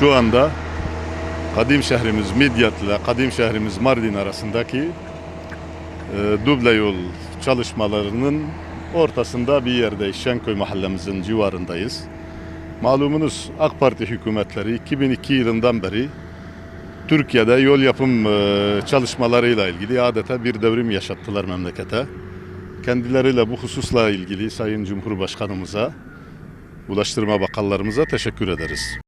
şu anda kadim şehrimiz Midyat ile kadim şehrimiz Mardin arasındaki e, duble yol çalışmalarının ortasında bir yerdeyiz. Şenköy mahallemizin civarındayız. Malumunuz AK Parti hükümetleri 2002 yılından beri Türkiye'de yol yapım e, çalışmalarıyla ilgili adeta bir devrim yaşattılar memlekete. Kendileriyle bu hususla ilgili Sayın Cumhurbaşkanımıza, Ulaştırma Bakanlarımıza teşekkür ederiz.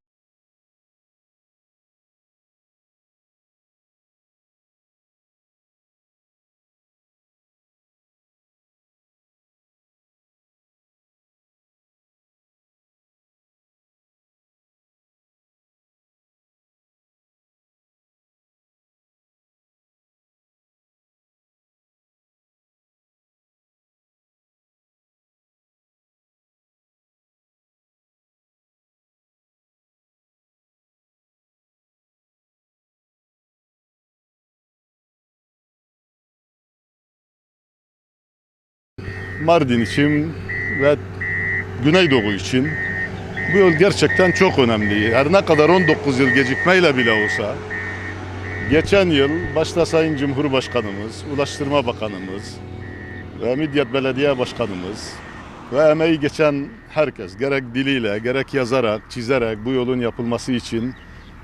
Mardin için ve Güneydoğu için bu yol gerçekten çok önemli. Her ne kadar 19 yıl gecikmeyle bile olsa geçen yıl başta Sayın Cumhurbaşkanımız, Ulaştırma Bakanımız ve Midyat Belediye Başkanımız ve emeği geçen herkes gerek diliyle gerek yazarak, çizerek bu yolun yapılması için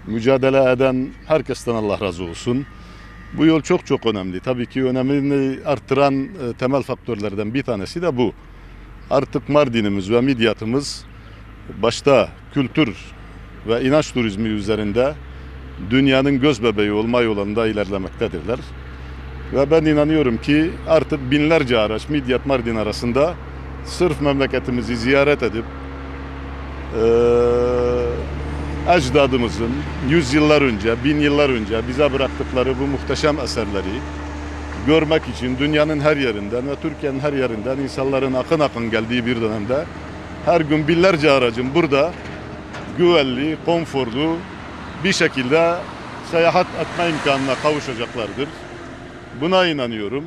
mücadele eden herkesten Allah razı olsun. Bu yol çok çok önemli. Tabii ki önemini arttıran e, temel faktörlerden bir tanesi de bu. Artık Mardin'imiz ve Midyat'ımız başta kültür ve inanç turizmi üzerinde dünyanın göz bebeği olma yolunda ilerlemektedirler. Ve ben inanıyorum ki artık binlerce araç Midyat Mardin arasında sırf memleketimizi ziyaret edip eee ecdadımızın yüzyıllar önce, bin yıllar önce bize bıraktıkları bu muhteşem eserleri görmek için dünyanın her yerinden ve Türkiye'nin her yerinden insanların akın akın geldiği bir dönemde her gün binlerce aracın burada güvenli, konforlu bir şekilde seyahat etme imkanına kavuşacaklardır. Buna inanıyorum.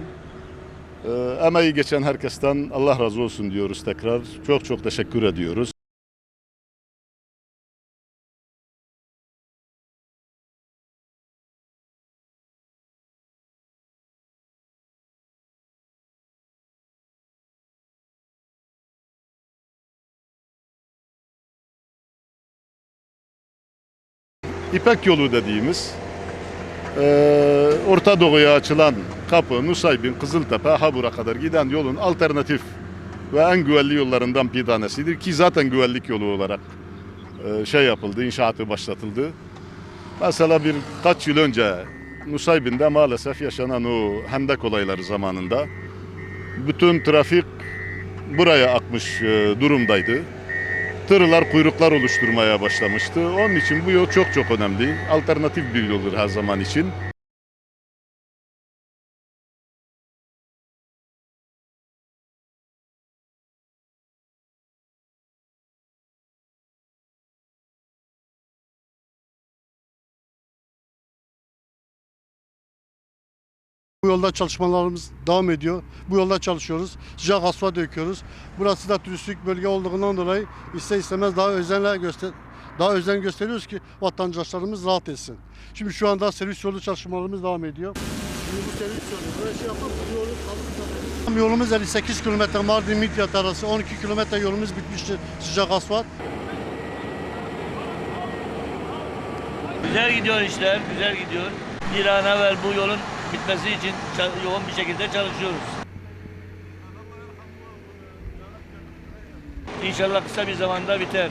Ee, emeği geçen herkesten Allah razı olsun diyoruz tekrar. Çok çok teşekkür ediyoruz. İpek yolu dediğimiz eee, Orta Doğu'ya açılan kapı, Nusaybin, Kızıltepe, Habur'a kadar giden yolun alternatif ve en güvenli yollarından bir tanesidir ki zaten güvenlik yolu olarak eee, şey yapıldı, inşaatı başlatıldı. Mesela birkaç yıl önce Nusaybin'de maalesef yaşanan o hendek olayları zamanında bütün trafik buraya akmış eee, durumdaydı tırlar kuyruklar oluşturmaya başlamıştı. Onun için bu yol çok çok önemli. Alternatif bir yoldur her zaman için. Bu çalışmalarımız devam ediyor. Bu yolda çalışıyoruz. Sıcak asfalt döküyoruz. Burası da turistik bölge olduğundan dolayı ister istemez daha özenle göster daha özen gösteriyoruz ki vatandaşlarımız rahat etsin. Şimdi şu anda servis yolu çalışmalarımız devam ediyor. Şimdi bu servis yolu böyle şey yapalım. Bu yolu kalın- Yolumuz 58 kilometre Mardin Midyat arası 12 kilometre yolumuz bitmiştir sıcak asfalt. Güzel gidiyor işler, güzel gidiyor. Bir an evvel bu yolun bitmesi için yoğun bir şekilde çalışıyoruz. İnşallah kısa bir zamanda biter.